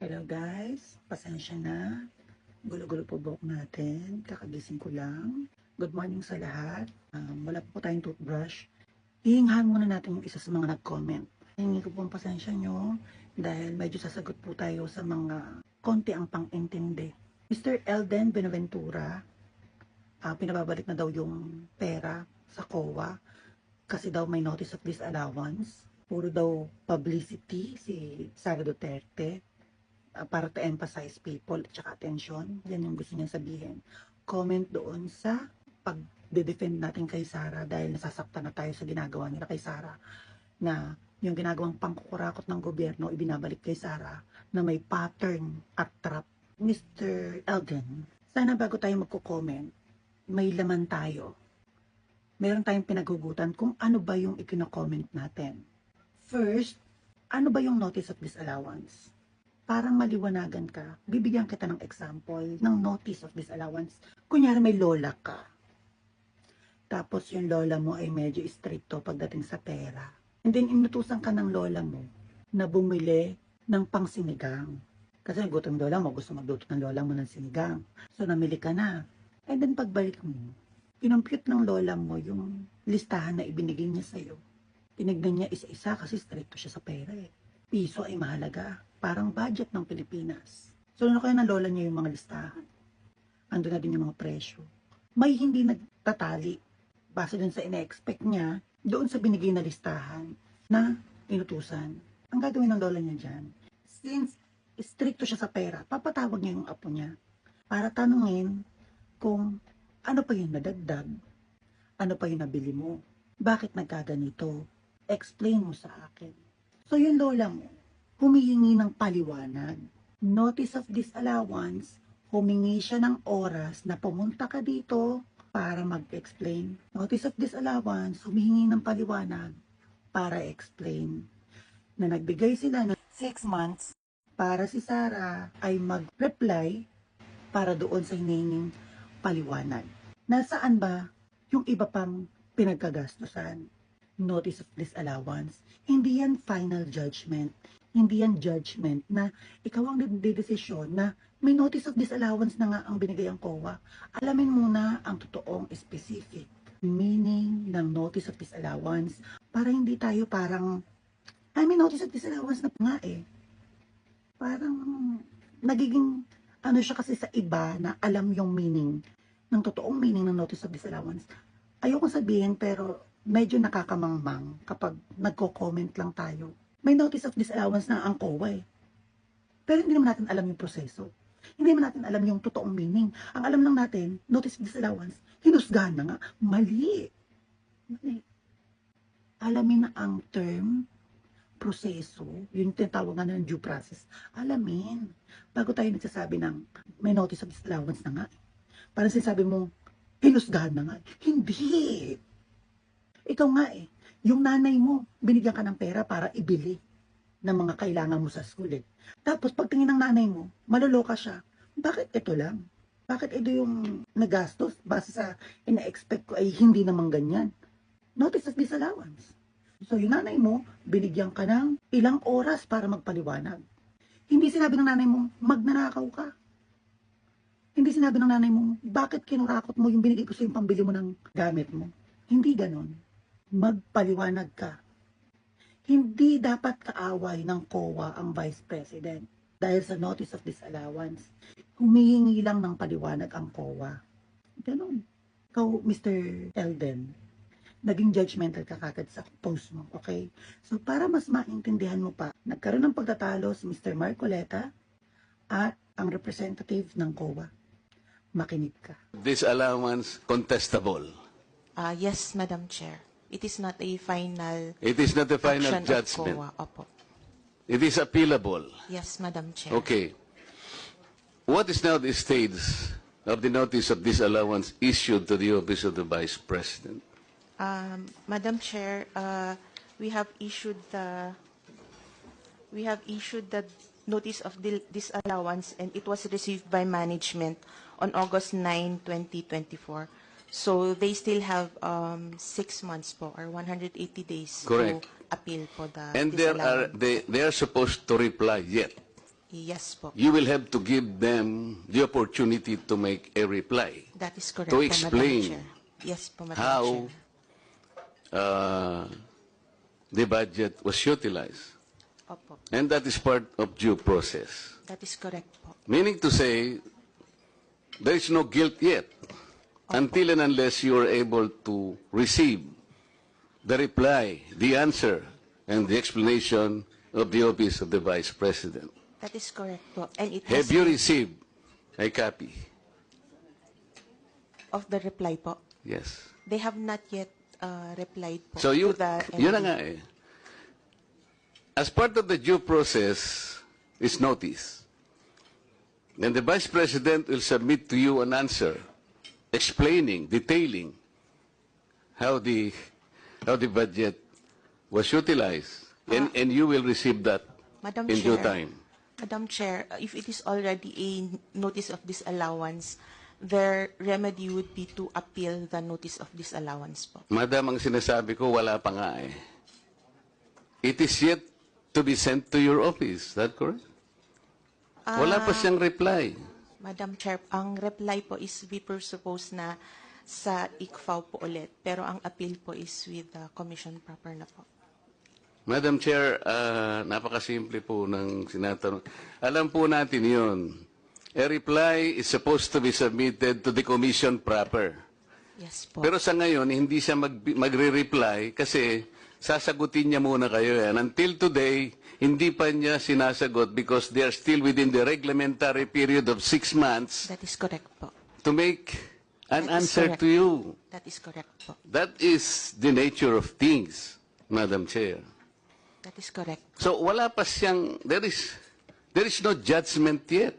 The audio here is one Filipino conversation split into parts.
Hello guys, pasensya na. Gulo-gulo po buhok natin. Kakagising ko lang. Good morning sa lahat. Um, wala po tayong toothbrush. Hihingahan muna natin yung isa sa mga nag-comment. Hingi ko po ang pasensya nyo dahil medyo sasagot po tayo sa mga konti ang pang-intindi. Mr. Elden Benaventura, ah, pinababalik na daw yung pera sa COA kasi daw may notice of disallowance. Puro daw publicity si Sara Duterte uh, para to emphasize people at saka attention. Yan yung gusto niya sabihin. Comment doon sa pag-defend natin kay Sara dahil nasasaktan na tayo sa ginagawa nila kay Sara na yung ginagawang pangkukurakot ng gobyerno ibinabalik kay Sara na may pattern at trap. Mr. Elden, sana bago tayo magko-comment, may laman tayo. Meron tayong pinagugutan kung ano ba yung ikino-comment natin. First, ano ba yung notice of disallowance? Parang maliwanagan ka, bibigyan kita ng example ng notice of disallowance. Kunyari may lola ka. Tapos yung lola mo ay medyo stricto pagdating sa pera. And then inutusan ka ng lola mo na bumili ng pangsinigang. Kasi gutom lola mo, gusto magluto ng lola mo ng sinigang. So namili ka na. And then pagbalik mo, kinumpute ng lola mo yung listahan na ibinigay niya sa'yo. Tinignan niya isa-isa kasi stricto siya sa pera eh. Piso ay mahalaga parang budget ng Pilipinas. So, ano kaya ng lola niya yung mga listahan? Ando na din yung mga presyo. May hindi nagtatali base dun sa ina-expect niya doon sa binigay na listahan na inutusan. Ang gagawin ng lola niya dyan, since stricto siya sa pera, papatawag niya yung apo niya para tanungin kung ano pa yung nadagdag, ano pa yung nabili mo, bakit nagkaganito, explain mo sa akin. So yung lola mo, humihingi ng paliwanag. Notice of disallowance, humingi siya ng oras na pumunta ka dito para mag-explain. Notice of disallowance, humihingi ng paliwanag para explain. Na nagbigay sila ng 6 months para si Sarah ay mag-reply para doon sa hininging paliwanag. Nasaan ba yung iba pang pinagkagastusan? Notice of disallowance. Hindi yan final judgment hindi yan judgment na ikaw ang nagdedesisyon na may notice of disallowance na nga ang binigay ang COA. Alamin muna ang totoong specific meaning ng notice of disallowance para hindi tayo parang ay may notice of disallowance na nga eh. Parang nagiging ano siya kasi sa iba na alam yung meaning ng totoong meaning ng notice of disallowance. Ayoko sabihin pero medyo nakakamangmang kapag nagko-comment lang tayo may notice of disallowance na ang COA eh. Pero hindi naman natin alam yung proseso. Hindi naman natin alam yung totoong meaning. Ang alam lang natin, notice of disallowance, hinusgahan na nga. Mali. Mali. Alamin na ang term, proseso, yun tinatawag nga ng due process. Alamin. Bago tayo nagsasabi ng may notice of disallowance na nga. Parang sinasabi mo, hinusgahan na nga. Hindi. Ikaw nga eh yung nanay mo, binigyan ka ng pera para ibili ng mga kailangan mo sa school eh. Tapos pagtingin ng nanay mo, maluloka siya. Bakit ito lang? Bakit ito yung nagastos? Base sa ina-expect ko ay hindi naman ganyan. Notice of disallowance. So yung nanay mo, binigyan ka ng ilang oras para magpaliwanag. Hindi sinabi ng nanay mo, magnanakaw ka. Hindi sinabi ng nanay mo, bakit kinurakot mo yung binigay ko sa yung pambili mo ng gamit mo. Hindi ganon magpaliwanag ka. Hindi dapat kaaway ng COA ang Vice President dahil sa notice of disallowance. Humihingi lang ng paliwanag ang COA. Ganon. Ikaw, Mr. Elden, naging judgmental ka kagad sa post mo, okay? So, para mas maintindihan mo pa, nagkaroon ng pagtatalo si Mr. Marcoleta at ang representative ng COA. Makinig ka. This allowance contestable. Ah, yes, Madam Chair. It is not a final It is not a final action judgment. of COA. Opo. It is appealable. Yes, Madam Chair. Okay. What is now the status of the notice of disallowance issued to the office of the Vice President? Um, Madam Chair, uh, we have issued the we have issued the notice of dil- disallowance and it was received by management on August 9, 2024. So they still have um, six months po or 180 days Correct. to appeal po the And there are disallowance. they they are supposed to reply yet. Yes po. you will have to give them the opportunity to make a reply. That is correct To po, explain Madam Chair. Yes po, Madam how Chair. uh, the budget was utilized. Opo. And that is part of due process. That is correct po. Meaning to say, there is no guilt yet until and unless you are able to receive the reply, the answer, and the explanation of the office of the Vice President. That is correct po. And it Have you received a copy? of the reply po. Yes. They have not yet uh, replied po So you, to the yun na nga eh. As part of the due process is notice. And the Vice President will submit to you an answer explaining, detailing how the, how the budget was utilized. And, and you will receive that Madam in due Chair. time. Madam Chair, if it is already a notice of disallowance, their remedy would be to appeal the notice of disallowance po. Madam, ang sinasabi ko, wala pa nga eh. It is yet to be sent to your office. Is that correct? Wala pa siyang reply. Madam Chair, ang reply po is we presuppose na sa ICFAO po ulit, pero ang appeal po is with the commission proper na po. Madam Chair, ah, napakasimple po ng sinatanong. Alam po natin yun. A reply is supposed to be submitted to the commission proper. Yes po. Pero sa ngayon, hindi siya mag, magre-reply kasi sasagutin niya muna kayo yan. Until today, hindi pa niya sinasagot because they are still within the reglementary period of six months That is correct po. to make an That is answer correct. to you. That is correct po. That is the nature of things, Madam Chair. That is correct. So wala pa siyang, there is, there is no judgment yet.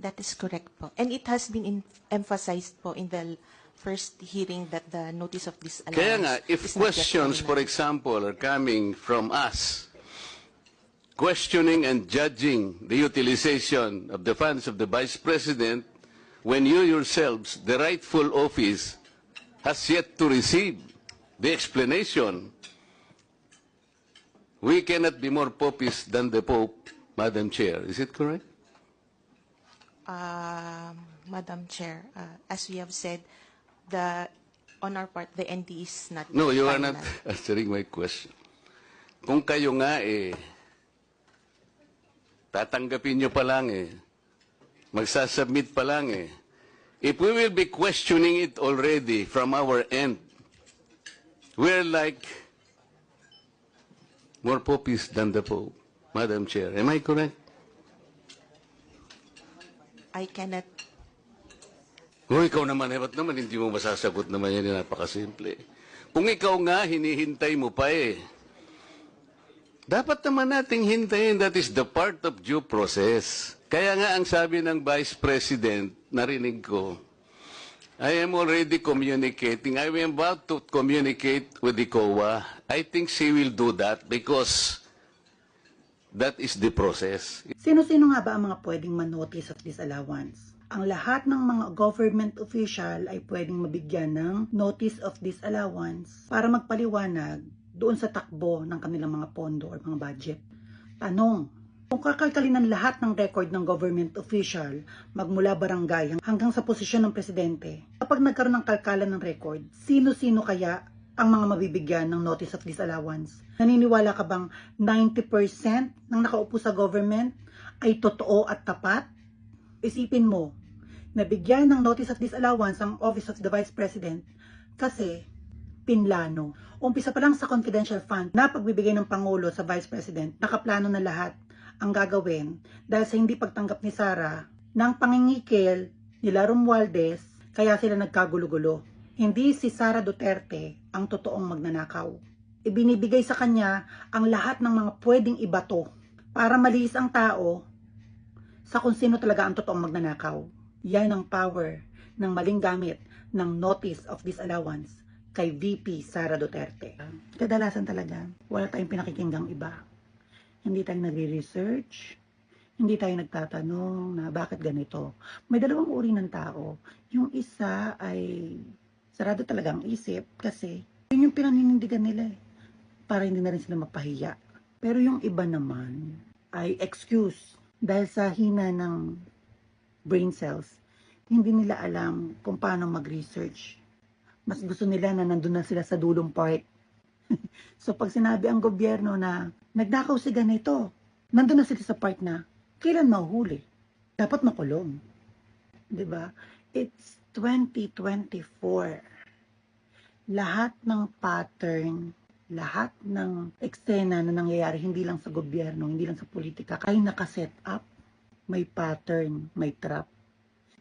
That is correct po. And it has been in- emphasized po in the first hearing that the notice of disallowance Kaya nga, if is not yet questions, for example, are coming from us, questioning and judging the utilization of the funds of the Vice President, when you yourselves, the rightful office, has yet to receive the explanation, we cannot be more popist than the Pope, Madam Chair. Is it correct? Um, Madam Chair, uh, as we have said, the on our part, the ND is not No, you are final. not answering my question. Kung kayo nga eh, tatanggapin nyo pa lang eh, magsasubmit pa lang eh, if we will be questioning it already from our end, we're like more popis than the Pope, Madam Chair. Am I correct? I cannot O ikaw naman, eh, ba't naman hindi mo masasagot naman yan, napakasimple. Kung ikaw nga, hinihintay mo pa eh. Dapat naman nating hintayin, that is the part of due process. Kaya nga ang sabi ng Vice President, narinig ko, I am already communicating, I am about to communicate with the COA. I think she will do that because that is the process. Sino-sino nga ba ang mga pwedeng manotice of disallowance? Ang lahat ng mga government official ay pwedeng mabigyan ng notice of disallowance para magpaliwanag doon sa takbo ng kanilang mga pondo or mga budget. Tanong, kung kakalkalin ng lahat ng record ng government official magmula barangay hanggang sa posisyon ng presidente, kapag nagkaroon ng kalkalan ng record, sino-sino kaya ang mga mabibigyan ng notice of disallowance? Naniniwala ka bang 90% ng nakaupo sa government ay totoo at tapat? Isipin mo, nabigyan ng notice of disallowance ang Office of the Vice President kasi pinlano. Umpisa pa lang sa confidential fund na pagbibigay ng Pangulo sa Vice President, nakaplano na lahat ang gagawin dahil sa hindi pagtanggap ni Sara ng pangingikil nila Romualdez, kaya sila nagkagulo-gulo. Hindi si Sara Duterte ang totoong magnanakaw. Ibinibigay sa kanya ang lahat ng mga pwedeng ibato para maliis ang tao sa kung sino talaga ang totoong magnanakaw. Yan ang power ng maling gamit ng Notice of Disallowance kay VP Sara Duterte. Kadalasan talaga, wala tayong pinakikinggang iba. Hindi tayo nagre-research, hindi tayo nagtatanong na bakit ganito. May dalawang uri ng tao. Yung isa ay sarado talaga ang isip kasi yun yung pinaninindigan nila eh, para hindi na rin sila mapahiya. Pero yung iba naman ay excuse dahil sa hina ng brain cells, hindi nila alam kung paano mag-research. Mas gusto nila na nandun na sila sa dulong part. so pag sinabi ang gobyerno na nagdakaw si ganito, nandun na sila sa part na kailan mahuhuli? Dapat makulong. ba? It's 2024. Lahat ng pattern, lahat ng eksena na nangyayari hindi lang sa gobyerno, hindi lang sa politika, kaya nakaset up, may pattern, may trap.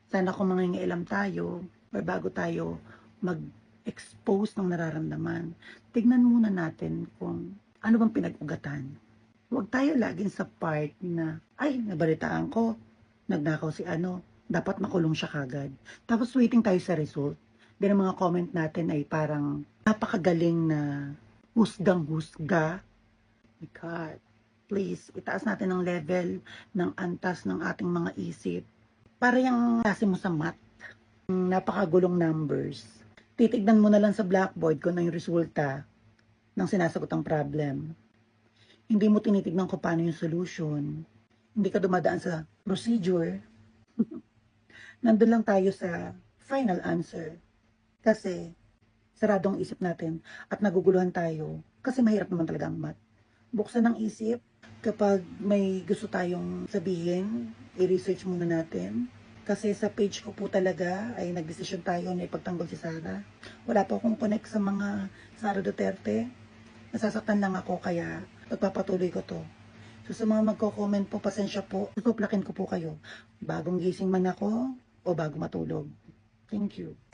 Sana kung mangingialam tayo, or bago tayo mag-expose ng nararamdaman, tignan muna natin kung ano bang pinag-ugatan. Huwag tayo laging sa part na, ay, nabalitaan ko, nagnakaw si ano, dapat makulong siya kagad. Tapos waiting tayo sa result. Then ang mga comment natin ay parang napakagaling na husgang-husga. My God. Please, itaas natin ang level ng antas ng ating mga isip. Para yung klase mo sa math, napakagulong numbers. Titignan mo na lang sa blackboard kung ano yung resulta ng sinasagot ang problem. Hindi mo tinitignan kung paano yung solution. Hindi ka dumadaan sa procedure. Nandun lang tayo sa final answer. Kasi saradong isip natin at naguguluhan tayo kasi mahirap naman talaga ang math. Buksan ang isip kapag may gusto tayong sabihin, i-research muna natin. Kasi sa page ko po talaga ay nagdesisyon tayo na ipagtanggol si Sara. Wala po akong connect sa mga Sara Duterte. Nasasaktan lang ako kaya pagpapatuloy ko to. So sa mga magko-comment po, pasensya po. Tutuplakin ko po kayo. Bagong gising man ako o bago matulog. Thank you.